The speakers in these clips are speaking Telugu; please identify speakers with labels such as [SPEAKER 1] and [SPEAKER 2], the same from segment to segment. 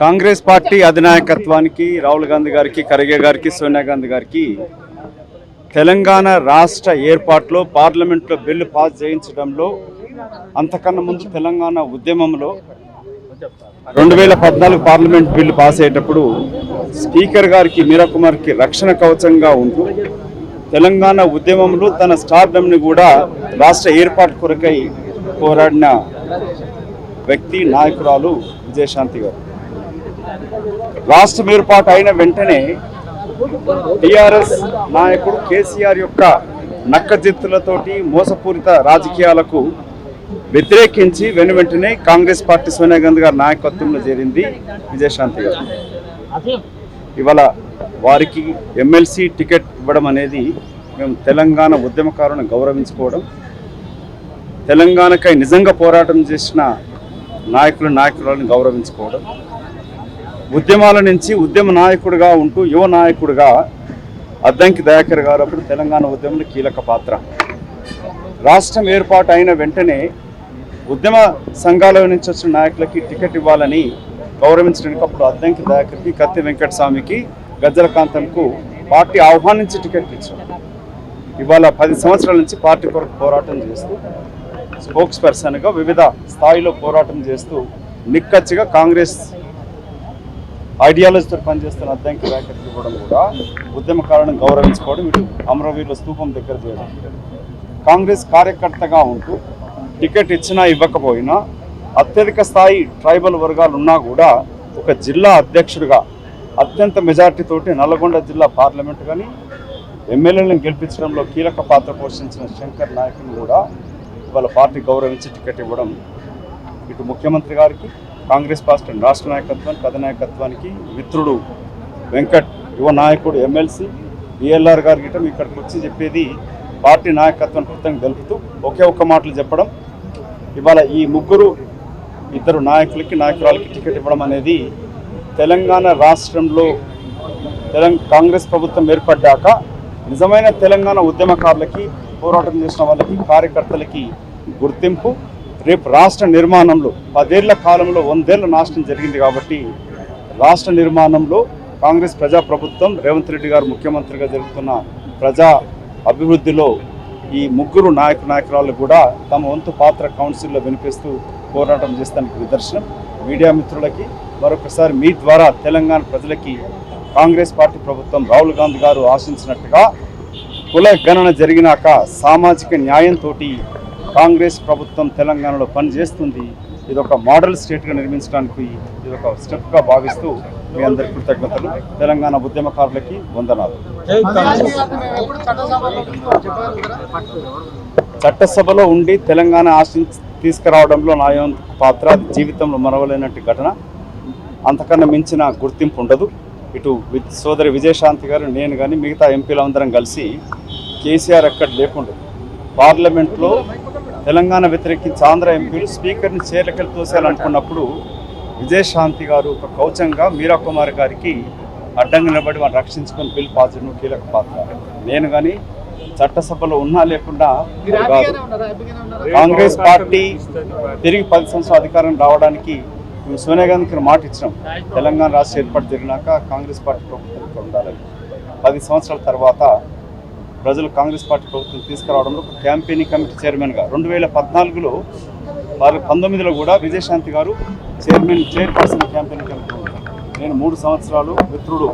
[SPEAKER 1] కాంగ్రెస్ పార్టీ అధినాయకత్వానికి రాహుల్ గాంధీ గారికి ఖర్గే గారికి సోనియా గాంధీ గారికి తెలంగాణ రాష్ట్ర ఏర్పాటులో పార్లమెంట్లో బిల్లు పాస్ చేయించడంలో అంతకన్నా ముందు తెలంగాణ ఉద్యమంలో రెండు వేల పద్నాలుగు పార్లమెంట్ బిల్లు పాస్ అయ్యేటప్పుడు స్పీకర్ గారికి మీరాకుమార్కి రక్షణ కవచంగా ఉంటూ తెలంగాణ ఉద్యమంలో తన స్టార్డమ్ని కూడా రాష్ట్ర ఏర్పాటు కొరకై పోరాడిన వ్యక్తి నాయకురాలు విజయశాంతి గారు. రాష్ట్రం ఏర్పాటు అయిన వెంటనే టిఆర్ఎస్ నాయకుడు కేసీఆర్ యొక్క నక్కజిత్తులతోటి మోసపూరిత రాజకీయాలకు వ్యతిరేకించి వెను వెంటనే కాంగ్రెస్ పార్టీ సోనియా గాంధీ గారి నాయకత్వంలో చేరింది విజయశాంతి గారు. ఇవాళ వారికి ఎమ్మెల్సీ టికెట్ ఇవ్వడం అనేది మేము తెలంగాణ ఉద్యమకారులను గౌరవించుకోవడం తెలంగాణకై నిజంగా పోరాటం చేసిన నాయకులు నాయకులను గౌరవించుకోవడం ఉద్యమాల నుంచి ఉద్యమ నాయకుడిగా ఉంటూ యువ నాయకుడిగా అద్దంకి దయాకర్ గారు అప్పుడు తెలంగాణ ఉద్యమంలో కీలక పాత్ర. రాష్ట్రం ఏర్పాటు అయిన వెంటనే ఉద్యమ సంఘాల నుంచి వచ్చిన నాయకులకి టికెట్ ఇవ్వాలని గౌరవించడానికి అప్పుడు అద్దంకి దయాకర్కి కత్తి వెంకటస్వామికి గజ్జల కాంతంకు పార్టీ ఆహ్వానించి టికెట్ ఇచ్చాం. ఇవాళ పది సంవత్సరాల నుంచి పార్టీ కొరకు పోరాటం చేస్తూ స్పోక్స్ పర్సన్గా వివిధ స్థాయిలో పోరాటం చేస్తూ నిక్కచ్చిగా కాంగ్రెస్ ఐడియాలజీతో పనిచేస్తున్న అద్దంకి ర్యాకెట్లు ఇవ్వడం కూడా ఉద్యమకారులను గౌరవించుకోవడం ఇటు అమరవీరుల స్తూపం దగ్గర చేయడం కాంగ్రెస్ కార్యకర్తగా ఉంటూ టికెట్ ఇచ్చినా ఇవ్వకపోయినా అత్యధిక స్థాయి ట్రైబల్ వర్గాలు ఉన్నా కూడా ఒక జిల్లా అధ్యక్షుడిగా అత్యంత మెజార్టీతోటి నల్గొండ జిల్లా పార్లమెంట్ కానీ ఎమ్మెల్యేలను గెలిపించడంలో కీలక పాత్ర పోషించిన శంకర్ నాయకుని కూడా వాళ్ళ పార్టీ గౌరవించి టికెట్ ఇవ్వడం ఇటు ముఖ్యమంత్రి గారికి కాంగ్రెస్ పార్టీ రాష్ట్ర నాయకత్వానికి అధినాయకత్వానికి మిత్రుడు వెంకట్ యువ నాయకుడు ఎమ్మెల్సీ బిఎల్ఆర్ గారి గిటం ఇక్కడికి వచ్చి చెప్పేది పార్టీ నాయకత్వాన్ని కృతంగా తెలుపుతూ ఒకే ఒక్క మాటలు చెప్పడం. ఇవాళ ఈ ముగ్గురు ఇద్దరు నాయకులకి నాయకురాలకి టికెట్ ఇవ్వడం అనేది తెలంగాణ రాష్ట్రంలో తెలంగాణ కాంగ్రెస్ ప్రభుత్వం ఏర్పడ్డాక నిజమైన తెలంగాణ ఉద్యమకారులకి పోరాటం చేసిన వాళ్ళకి కార్యకర్తలకి గుర్తింపు రేపు రాష్ట్ర నిర్మాణంలో పదేళ్ళ కాలంలో వందేళ్ళ నాశనం జరిగింది కాబట్టి రాష్ట్ర నిర్మాణంలో కాంగ్రెస్ ప్రజా ప్రభుత్వం రేవంత్ రెడ్డి గారు ముఖ్యమంత్రిగా జరుగుతున్న ప్రజా అభివృద్ధిలో ఈ ముగ్గురు నాయక నాయకురాలు కూడా తమ వంతు పాత్ర కౌన్సిల్లో వినిపిస్తూ పోరాటం చేస్తానికి నిదర్శనం. మీడియా మిత్రులకి మరొకసారి మీ ద్వారా తెలంగాణ ప్రజలకి కాంగ్రెస్ పార్టీ ప్రభుత్వం రాహుల్ గాంధీ గారు ఆశించినట్టుగా కుల గణన జరిగినాక సామాజిక న్యాయంతో కాంగ్రెస్ ప్రభుత్వం తెలంగాణలో పనిచేస్తుంది. ఇది ఒక మోడల్ స్టేట్గా నిర్మించడానికి ఇది ఒక స్టెప్గా భావిస్తూ మీ అందరి కృతజ్ఞతలు. తెలంగాణ ఉద్యమకారులకి వందనాలు. చట్టసభలో ఉండి తెలంగాణ ఆశించి తీసుకురావడంలో నా పాత్ర జీవితంలో మరవలేనట్టు ఘటన. అంతకన్నా మించిన గుర్తింపు ఉండదు. ఇటు వి- సోదరి విజయశాంతి గారు నేను కానీ మిగతా ఎంపీలందరం కలిసి కేసీఆర్ ఎక్కడ లేకుండా. పార్లమెంట్లో తెలంగాణ వ్యతిరేకించి ఆంధ్ర ఎంపీలు స్పీకర్ని చీరలకెళ్ళి తోసేయాలనుకున్నప్పుడు విజయశాంతి గారు ఒక కౌచంగా మీరా కుమార్ గారికి అడ్డంగా నిలబడి వారిని రక్షించుకొని బిల్ పాస్ చేయడం కీలక పాత్ర. నేను కానీ చట్టసభలో ఉన్నా లేకుండా కాదు. కాంగ్రెస్ పార్టీ తిరిగి పది సంవత్సరాల అధికారం రావడానికి మేము సోనియా గాంధీకి మాట ఇచ్చినాం. తెలంగాణ రాష్ట్ర ఏర్పాటు జరిగినాక కాంగ్రెస్ పార్టీ ప్రభుత్వం ఉండాలని. పది సంవత్సరాల తర్వాత ప్రజలు కాంగ్రెస్ పార్టీ ప్రభుత్వం తీసుకురావడంలో క్యాంపెయినింగ్ కమిటీ చైర్మన్గా రెండు వేల పద్నాలుగులో వారు పంతొమ్మిదిలో కూడా విజయశాంతి గారు చైర్మన్ చైర్పర్సన్ క్యాంపెయినింగ్ కమిటీ నేను మూడు సంవత్సరాలు మిత్రుడు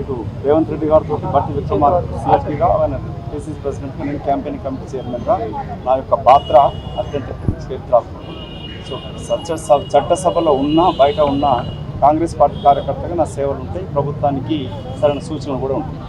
[SPEAKER 1] ఇటు రేవంత్ రెడ్డి గారితో బట్టి విక్రమార్ సిఎస్పీగా ఆయన కేసీసీ ప్రెసిడెంట్గా నేను క్యాంపెయినింగ్ కమిటీ చైర్మన్గా నా యొక్క పాత్ర అత్యంత చరిత్రాత్మకం సో చట్ట చట్టసభలో ఉన్నా బయట ఉన్నా కాంగ్రెస్ పార్టీ కార్యకర్తగా నా సేవలు ఉంటాయి. ప్రభుత్వానికి సరైన సూచనలు కూడా ఉంటాయి.